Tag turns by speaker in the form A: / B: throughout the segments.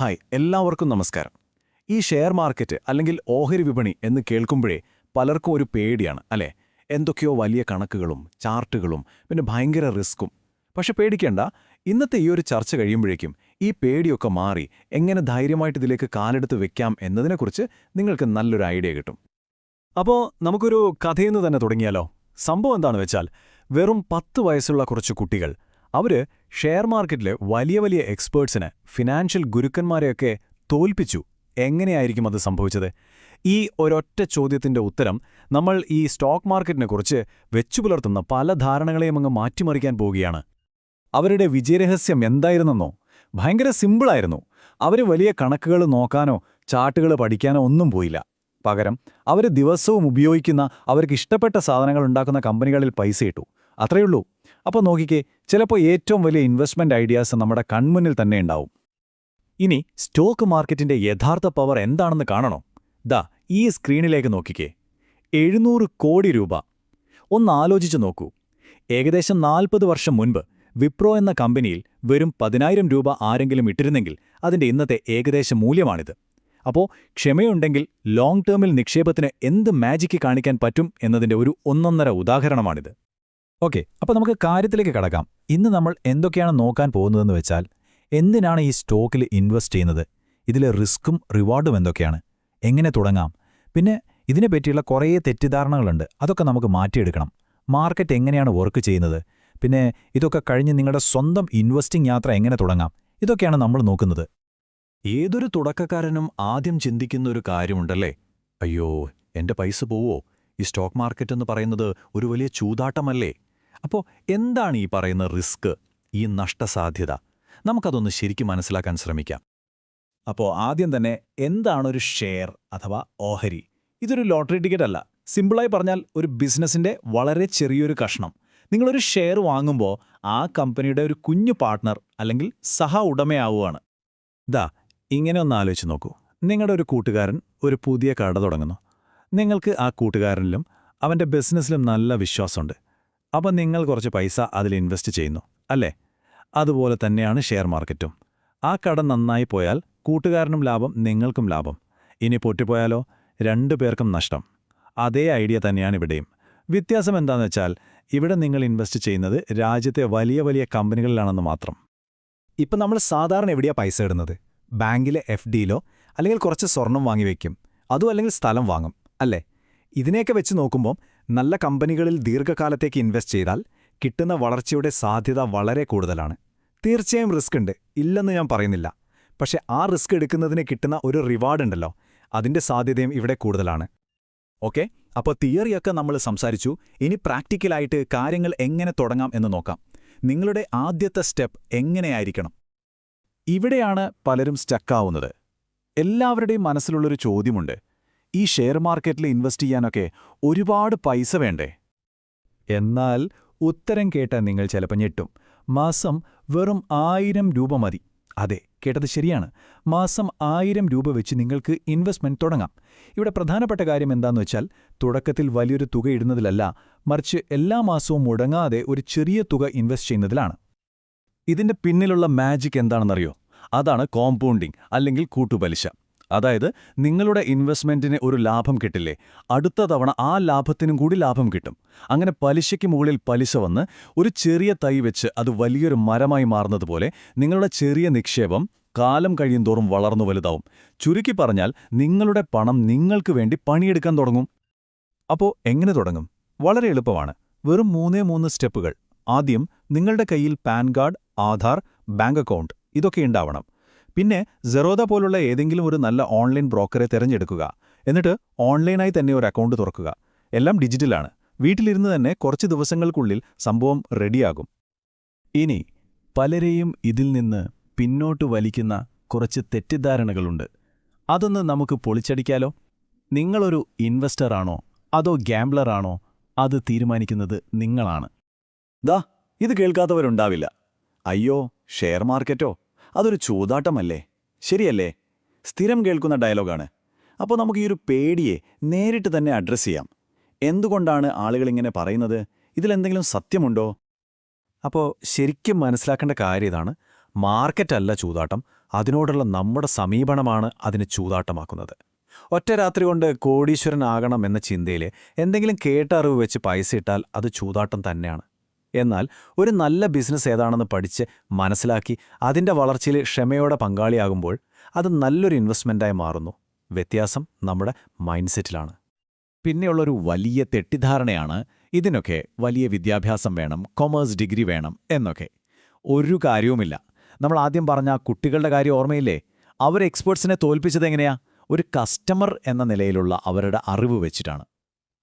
A: Hi എല്ലാവർക്കും നമസ്കാരം. ഈ ഷെയർ മാർക്കറ്റ് അല്ലെങ്കിൽ ഓഹരി വിപണി എന്ന് കേൾക്കുമ്പോഴേ പലർക്കും ഒരു പേടിയാണ് അല്ലേ? എന്തൊക്കെയോ വലിയ കണക്കുകളും ചാർട്ടുകളും പിന്നെ ഭയങ്കര റിസ്ക്കും. പക്ഷെ പേടിക്കേണ്ട ഇന്നത്തെ ഈ ഒരു ചർച്ച കഴിയുമ്പോഴേക്കും ഈ പേടിയൊക്കെ മാറി എങ്ങനെ ധൈര്യമായിട്ട് ഇതിലേക്ക് കാലെടുത്ത് വെക്കാം എന്നതിനെക്കുറിച്ച് നിങ്ങൾക്ക് നല്ലൊരു ഐഡിയ കിട്ടും. അപ്പോൾ നമുക്കൊരു കഥയെന്ന് തന്നെ തുടങ്ങിയാലോ? സംഭവം എന്താണെന്ന് വെച്ചാൽ വെറും പത്ത് വയസ്സുള്ള കുറച്ച് കുട്ടികൾ അവർ ഷെയർ മാർക്കറ്റിലെ വലിയ വലിയ എക്സ്പേർട്സിന് ഫിനാൻഷ്യൽ ഗുരുക്കന്മാരെയൊക്കെ തോൽപ്പിച്ചു. എങ്ങനെയായിരിക്കും അത് സംഭവിച്ചത്? ഈ ഒരൊറ്റ ചോദ്യത്തിന്റെ ഉത്തരം നമ്മൾ ഈ സ്റ്റോക്ക് മാർക്കറ്റിനെക്കുറിച്ച് വെച്ചുപുലർത്തുന്ന പല ധാരണകളെയും അങ്ങ് മാറ്റിമറിക്കാൻ പോവുകയാണ്. അവരുടെ വിജയരഹസ്യം എന്തായിരുന്നെന്നോ? ഭയങ്കര സിമ്പിളായിരുന്നു. അവർ വലിയ കണക്കുകൾ നോക്കാനോ ചാർട്ടുകൾ പഠിക്കാനോ ഒന്നും പോയില്ല. പകരം അവർ ദിവസവും ഉപയോഗിക്കുന്ന അവർക്ക് ഇഷ്ടപ്പെട്ട സാധനങ്ങൾ ഉണ്ടാക്കുന്ന കമ്പനികളിൽ പൈസ ഇട്ടു. അത്രയുള്ളൂ അപ്പോൾ നോക്കിക്കേ ചിലപ്പോൾ ഏറ്റവും വലിയ ഇൻവെസ്റ്റ്മെന്റ് ഐഡിയാസ് നമ്മുടെ കൺമുന്നിൽ തന്നെ ഉണ്ടാവും. ഇനി സ്റ്റോക്ക് മാർക്കറ്റിന്റെ യഥാർത്ഥ പവർ എന്താണെന്ന് കാണണോ? ദാ ഈ സ്ക്രീനിലേക്ക് നോക്കിക്കേ. എഴുന്നൂറ് കോടി രൂപ. ഒന്ന് ആലോചിച്ചു നോക്കൂ. ഏകദേശം നാൽപ്പത് വർഷം മുൻപ് വിപ്രോ എന്ന കമ്പനിയിൽ വെറും പതിനായിരം രൂപ ആരെങ്കിലും ഇട്ടിരുന്നെങ്കിൽ അതിന്റെ ഇന്നത്തെ ഏകദേശ മൂല്യമാണിത്. അപ്പോൾ ക്ഷമയുണ്ടെങ്കിൽ ലോങ് ടേമിൽ നിക്ഷേപത്തിന് എന്ത് മാജിക്ക് കാണിക്കാൻ പറ്റും എന്നതിന്റെ ഒരു ഒന്നൊന്നര ഉദാഹരണമാണിത്. ഓക്കെ അപ്പോൾ നമുക്ക് കാര്യത്തിലേക്ക് കടക്കാം. ഇന്ന് നമ്മൾ എന്തൊക്കെയാണ് നോക്കാൻ പോകുന്നതെന്ന് വെച്ചാൽ എന്തിനാണ് ഈ സ്റ്റോക്കിൽ ഇൻവെസ്റ്റ് ചെയ്യുന്നത്? ഇതിലെ റിസ്ക്കും റിവാർഡും എന്തൊക്കെയാണ്? എങ്ങനെ തുടങ്ങാം? പിന്നെ ഇതിനെപ്പറ്റിയുള്ള കുറേ തെറ്റിദ്ധാരണകളുണ്ട്. അതൊക്കെ നമുക്ക് മാറ്റിയെടുക്കണം. മാർക്കറ്റ് എങ്ങനെയാണ് വർക്ക് ചെയ്യുന്നത്? പിന്നെ ഇതൊക്കെ കഴിഞ്ഞ് നിങ്ങളുടെ സ്വന്തം ഇൻവെസ്റ്റിംഗ് യാത്ര എങ്ങനെ തുടങ്ങാം? ഇതൊക്കെയാണ് നമ്മൾ നോക്കുന്നത്. ഏതൊരു തുടക്കക്കാരനും ആദ്യം ചിന്തിക്കുന്ന ഒരു കാര്യമുണ്ടല്ലേ? അയ്യോ എന്റെ പൈസ പോവോ? ഈ സ്റ്റോക്ക് മാർക്കറ്റ് എന്ന് പറയുന്നത് ഒരു വലിയ ചൂതാട്ടമല്ലേ? അപ്പോൾ എന്താണ് ഈ പറയുന്ന റിസ്ക് ഈ നഷ്ടസാധ്യത? നമുക്കതൊന്ന് ശരിക്കും മനസ്സിലാക്കാൻ ശ്രമിക്കാം. അപ്പോൾ ആദ്യം തന്നെ എന്താണൊരു ഷെയർ അഥവാ ഓഹരി? ഇതൊരു ലോട്ടറി ടിക്കറ്റ് അല്ല. സിമ്പിളായി പറഞ്ഞാൽ ഒരു ബിസിനസ്സിന്റെ വളരെ ചെറിയൊരു കഷ്ണം. നിങ്ങളൊരു ഷെയർ വാങ്ങുമ്പോൾ ആ കമ്പനിയുടെ ഒരു കുഞ്ഞു പാർട്ട്ണർ അല്ലെങ്കിൽ സഹ ഉടമയാവുകയാണ് ദാ ഇങ്ങനെ ഒന്ന് ആലോചിച്ച് നോക്കൂ. നിങ്ങളുടെ ഒരു കൂട്ടുകാരൻ ഒരു പുതിയ കട തുടങ്ങുന്നു. നിങ്ങൾക്ക് ആ കൂട്ടുകാരനിലും അവന്റെ ബിസിനസ്സിലും നല്ല വിശ്വാസമുണ്ട്. അപ്പം നിങ്ങൾ കുറച്ച് പൈസ അതിൽ ഇൻവെസ്റ്റ് ചെയ്യുന്നു അല്ലേ? അതുപോലെ തന്നെയാണ് ഷെയർ മാർക്കറ്റും ആ കട നന്നായി പോയാൽ കൂട്ടുകാരനും ലാഭം നിങ്ങൾക്കും ലാഭം. ഇനി പൊട്ടിപ്പോയാലോ? രണ്ടു പേർക്കും നഷ്ടം. അതേ ഐഡിയ തന്നെയാണ് ഇവിടെയും. വ്യത്യാസം എന്താണെന്ന് വെച്ചാൽ ഇവിടെ നിങ്ങൾ ഇൻവെസ്റ്റ് ചെയ്യുന്നത് രാജ്യത്തെ വലിയ വലിയ കമ്പനികളിലാണെന്ന് മാത്രം. ഇപ്പം നമ്മൾ സാധാരണ എവിടെയാ പൈസ ഇടുന്നത്? ബാങ്കിലെ എഫ് ഡിയിലോ അല്ലെങ്കിൽ കുറച്ച് സ്വർണം വാങ്ങി വയ്ക്കും അതും അല്ലെങ്കിൽ സ്ഥലം വാങ്ങും അല്ലേ? ഇതിനെയൊക്കെ വെച്ച് നോക്കുമ്പോൾ നല്ല കമ്പനികളിൽ ദീർഘകാലത്തേക്ക് ഇൻവെസ്റ്റ് ചെയ്താൽ കിട്ടുന്ന വളർച്ചയുടെ സാധ്യത വളരെ കൂടുതലാണ്. തീർച്ചയായും റിസ്ക് ഉണ്ട് ഇല്ലെന്ന് ഞാൻ പറയുന്നില്ല. പക്ഷെ ആ റിസ്ക് എടുക്കുന്നതിന് കിട്ടുന്ന ഒരു റിവാർഡ് ഉണ്ടല്ലോ അതിന്റെ സാധ്യതയും ഇവിടെ കൂടുതലാണ്. ഓക്കെ അപ്പോൾ തിയറിയൊക്കെ നമ്മൾ സംസാരിച്ചു. ഇനി പ്രാക്ടിക്കലായിട്ട് കാര്യങ്ങൾ എങ്ങനെ തുടങ്ങാം എന്ന് നോക്കാം. നിങ്ങളുടെ ആദ്യത്തെ സ്റ്റെപ്പ് എങ്ങനെയായിരിക്കണം? ഇവിടെയാണ് പലരും സ്റ്റക്കാവുന്നത്. എല്ലാവരുടെയും മനസ്സിലുള്ളൊരു ചോദ്യമുണ്ട്. ഈ ഷെയർ മാർക്കറ്റിൽ ഇൻവെസ്റ്റ് ചെയ്യാനൊക്കെ ഒരുപാട് പൈസ വേണ്ടേ? എന്നാൽ ഉത്തരം കേട്ട നിങ്ങൾ ചിലപ്പോൾ ഞെട്ടും. മാസം വെറും ആയിരം രൂപ മതി. അതെ കേട്ടത് ശരിയാണ്. മാസം ആയിരം രൂപ വെച്ച് നിങ്ങൾക്ക് ഇൻവെസ്റ്റ്മെന്റ് തുടങ്ങാം. ഇവിടെ പ്രധാനപ്പെട്ട കാര്യം എന്താന്ന് വെച്ചാൽ തുടക്കത്തിൽ വലിയൊരു തുക ഇടുന്നതിലല്ല മറിച്ച് എല്ലാ മാസവും മുടങ്ങാതെ ഒരു ചെറിയ തുക ഇൻവെസ്റ്റ് ചെയ്യുന്നതിലാണ്. ഇതിന്റെ പിന്നിലുള്ള മാജിക് എന്താണെന്നറിയോ? അതാണ് കോമ്പൗണ്ടിംഗ് അല്ലെങ്കിൽ കൂട്ടുപലിശ. അതായത് നിങ്ങളുടെ ഇൻവെസ്റ്റ്മെന്റിന് ഒരു ലാഭം കിട്ടില്ലേ? അടുത്ത തവണ ആ ലാഭത്തിനും കൂടി ലാഭം കിട്ടും. അങ്ങനെ പലിശയ്ക്ക് മുകളിൽ പലിശ വന്ന് ഒരു ചെറിയ തൈ വെച്ച് അത് വലിയൊരു മരമായി മാറുന്നതുപോലെ നിങ്ങളുടെ ചെറിയ നിക്ഷേപം കാലം കഴിയുന്തോറും വളർന്നു വലുതാവും. ചുരുക്കി പറഞ്ഞാൽ നിങ്ങളുടെ പണം നിങ്ങൾക്ക് വേണ്ടി പണിയെടുക്കാൻ തുടങ്ങും. അപ്പോ എങ്ങനെ തുടങ്ങും? വളരെ എളുപ്പമാണ്. വെറും മൂന്നേ മൂന്ന് സ്റ്റെപ്പുകൾ. ആദ്യം നിങ്ങളുടെ കയ്യിൽ pan card Aadhaar bank account ഇതൊക്കെ ഉണ്ടാവണം. പിന്നെ സെറോദ പോലുള്ള ഏതെങ്കിലും ഒരു നല്ല ഓൺലൈൻ ബ്രോക്കറെ തിരഞ്ഞെടുക്കുക. എന്നിട്ട് ഓൺലൈനായി തന്നെ ഒരു അക്കൗണ്ട് തുറക്കുക. എല്ലാം ഡിജിറ്റലാണ് വീട്ടിലിരുന്ന് തന്നെ കുറച്ച് ദിവസങ്ങൾക്കുള്ളിൽ സംഭവം റെഡിയാകും ഇനി പലരെയും ഇതിൽ നിന്ന് പിന്നോട്ട് വലിക്കുന്ന കുറച്ച് തെറ്റിദ്ധാരണകളുണ്ട്. അതൊന്ന് നമുക്ക് പൊളിച്ചടിക്കാലോ? നിങ്ങളൊരു ഇൻവെസ്റ്ററാണോ അതോ ഗ്യാംബ്ലറാണോ അത് തീരുമാനിക്കുന്നത് നിങ്ങളാണ്. ദാ ഇത് കേൾക്കാത്തവരുണ്ടാവില്ല. അയ്യോ ഷെയർ മാർക്കറ്റോ അതൊരു ചൂതാട്ടമല്ലേ? ശരിയല്ലേ? സ്ഥിരം കേൾക്കുന്ന ഡയലോഗാണ്. അപ്പോൾ നമുക്ക് ഈ ഒരു പേടിയെ നേരിട്ട് തന്നെ അഡ്രസ്സ് ചെയ്യാം. എന്തുകൊണ്ടാണ് ആളുകൾ ഇങ്ങനെ പറയുന്നത്? ഇതിലെന്തെങ്കിലും സത്യമുണ്ടോ? അപ്പോൾ ശരിക്കും മനസ്സിലാക്കേണ്ട കാര്യം ഇതാണ്. മാർക്കറ്റല്ല ചൂതാട്ടം. അതിനോടുള്ള നമ്മുടെ സമീപനമാണ് അതിന് ചൂതാട്ടമാക്കുന്നത്. ഒറ്റ രാത്രി കൊണ്ട് കോടീശ്വരനാകണം എന്ന ചിന്തയിൽ എന്തെങ്കിലും കേട്ട അറിവ് വെച്ച് പൈസ ഇട്ടാൽ അത് ചൂതാട്ടം തന്നെയാണ്. എന്നാൽ ഒരു നല്ല ബിസിനസ് ഏതാണെന്ന് പഠിച്ച് മനസ്സിലാക്കി അതിന്റെ വളർച്ചയിൽ ക്ഷമയോടെ പങ്കാളിയാകുമ്പോൾ അത് നല്ലൊരു ഇൻവെസ്റ്റ്മെന്റായി മാറുന്നു. വ്യത്യാസം നമ്മുടെ മൈൻഡ് സെറ്റിലാണ്
B: പിന്നെയുള്ളൊരു വലിയ തെറ്റിദ്ധാരണയാണ് ഇതിനൊക്കെ വലിയ വിദ്യാഭ്യാസം വേണം കൊമേഴ്സ് ഡിഗ്രി വേണം എന്നൊക്കെ. ഒരു കാര്യവുമില്ല. നമ്മൾ ആദ്യം പറഞ്ഞ കുട്ടികളുടെ കാര്യം ഓർമ്മയില്ലേ? അവർ എക്സ്പേർട്സിനെ തോൽപ്പിച്ചതെങ്ങനെയാ ഒരു കസ്റ്റമർ എന്ന നിലയിലുള്ള അവരുടെ അറിവ് വെച്ചിട്ടാണ്.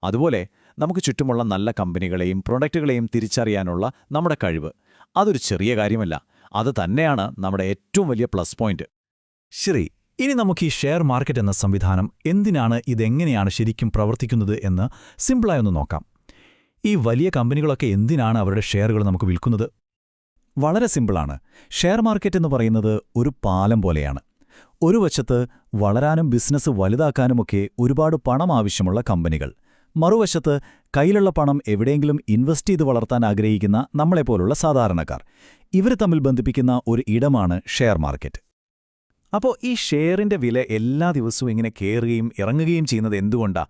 B: അതുപോലെ നമുക്ക് ചുറ്റുമുള്ള നല്ല കമ്പനികളെയും പ്രൊഡക്റ്റുകളെയും തിരിച്ചറിയാനുള്ള നമ്മുടെ കഴിവ്. അതൊരു ചെറിയ കാര്യമല്ല. അത് തന്നെയാണ് നമ്മുടെ ഏറ്റവും വലിയ പ്ലസ് പോയിന്റ്.
C: ശരി ഇനി നമുക്ക് ഈ ഷെയർ മാർക്കറ്റ് എന്ന സംവിധാനം എന്തിനാണ് ഇതെങ്ങനെയാണ് ശരിക്കും പ്രവർത്തിക്കുന്നത് എന്ന് സിമ്പിളായി ഒന്ന് നോക്കാം. ഈ വലിയ കമ്പനികളൊക്കെ എന്തിനാണ് അവരുടെ ഷെയറുകൾ നമുക്ക് വിൽക്കുന്നത്? വളരെ സിമ്പിളാണ്. ഷെയർ മാർക്കറ്റ് എന്ന് പറയുന്നത് ഒരു പാലം പോലെയാണ്. ഒരു വശത്ത് വളരാനും ബിസിനസ് വലുതാക്കാനുമൊക്കെ ഒരുപാട് പണം ആവശ്യമുള്ള കമ്പനികൾ. മറുവശത്ത് കയ്യിലുള്ള പണം എവിടെയെങ്കിലും ഇൻവെസ്റ്റ് ചെയ്ത് വളർത്താൻ ആഗ്രഹിക്കുന്ന നമ്മളെപ്പോലുള്ള സാധാരണക്കാർ. ഇവരെ തമ്മിൽ ബന്ധിപ്പിക്കുന്ന ഒരു ഇടമാണ് ഷെയർ മാർക്കറ്റ്. അപ്പോൾ ഈ ഷെയറിന്റെ വില എല്ലാ ദിവസവും ഇങ്ങനെ കയറുകയും ഇറങ്ങുകയും ചെയ്യുന്നത് എന്തുകൊണ്ടാ?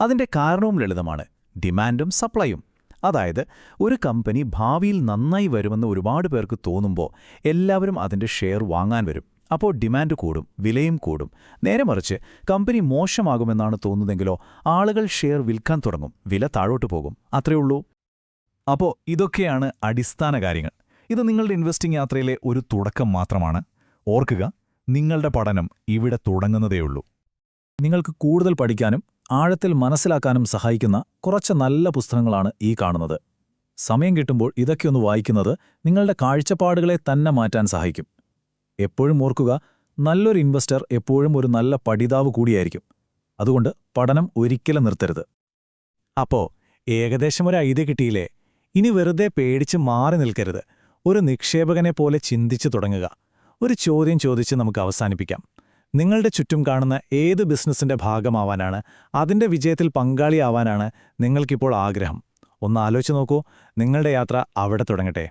C: അതിന്റെ കാരണവും ലളിതമാണ്. ഡിമാൻഡും സപ്ലൈയും. അതായത് ഒരു കമ്പനി ഭാവിയിൽ നന്നായി വരുമെന്ന് ഒരുപാട് പേർക്ക് തോന്നുമ്പോൾ എല്ലാവരും അതിന്റെ ഷെയർ വാങ്ങാൻ വരും. അപ്പോൾ ഡിമാൻഡ് കൂടും വിലയും കൂടും. നേരെ മറിച്ച് കമ്പനി മോശമാകുമെന്നാണ് തോന്നുന്നതെങ്കിലോ ആളുകൾ ഷെയർ വിൽക്കാൻ തുടങ്ങും വില താഴോട്ട് പോകും. അത്രയേ ഉള്ളൂ. അപ്പോൾ ഇതൊക്കെയാണ് അടിസ്ഥാന കാര്യങ്ങൾ. ഇത് നിങ്ങളുടെ ഇൻവെസ്റ്റിംഗ് യാത്രയിലെ ഒരു തുടക്കം മാത്രമാണ്. ഓർക്കുക നിങ്ങളുടെ പഠനം ഇവിടെ തുടങ്ങുന്നതേയുള്ളൂ നിങ്ങൾക്ക് കൂടുതൽ പഠിക്കാനും ആഴത്തിൽ മനസ്സിലാക്കാനും സഹായിക്കുന്ന കുറച്ച് നല്ല പുസ്തകങ്ങളാണ് ഈ കാണുന്നത്. സമയം കിട്ടുമ്പോൾ ഇതൊക്കെയൊന്ന് വായിക്കുന്നത് നിങ്ങളുടെ കാഴ്ചപ്പാടുകളെ തന്നെ മാറ്റാൻ സഹായിക്കും. എപ്പോഴും ഓർക്കുക നല്ലൊരു ഇൻവെസ്റ്റർ എപ്പോഴും ഒരു നല്ല പഠിതാവ് കൂടിയായിരിക്കും. അതുകൊണ്ട് പഠനം ഒരിക്കലും നിർത്തരുത്. അപ്പോ ഏകദേശം ഒരു ഐഡിയ കിട്ടിയില്ലേ? ഇനി വെറുതെ പേടിച്ച് മാറി നിൽക്കരുത്. ഒരു നിക്ഷേപകനെ പോലെ ചിന്തിച്ചു തുടങ്ങുക. ഒരു ചോദ്യം ചോദിച്ച് നമുക്ക് അവസാനിപ്പിക്കാം. നിങ്ങളുടെ ചുറ്റും കാണുന്ന ഏത് ബിസിനസ്സിന്റെ ഭാഗമാവാനാണ് അതിന്റെ വിജയത്തിൽ പങ്കാളിയാവാനാണ് നിങ്ങൾക്കിപ്പോൾ ആഗ്രഹം? ഒന്ന് ആലോചിച്ച് നോക്കൂ. നിങ്ങളുടെ യാത്ര അവിടെ തുടങ്ങട്ടെ.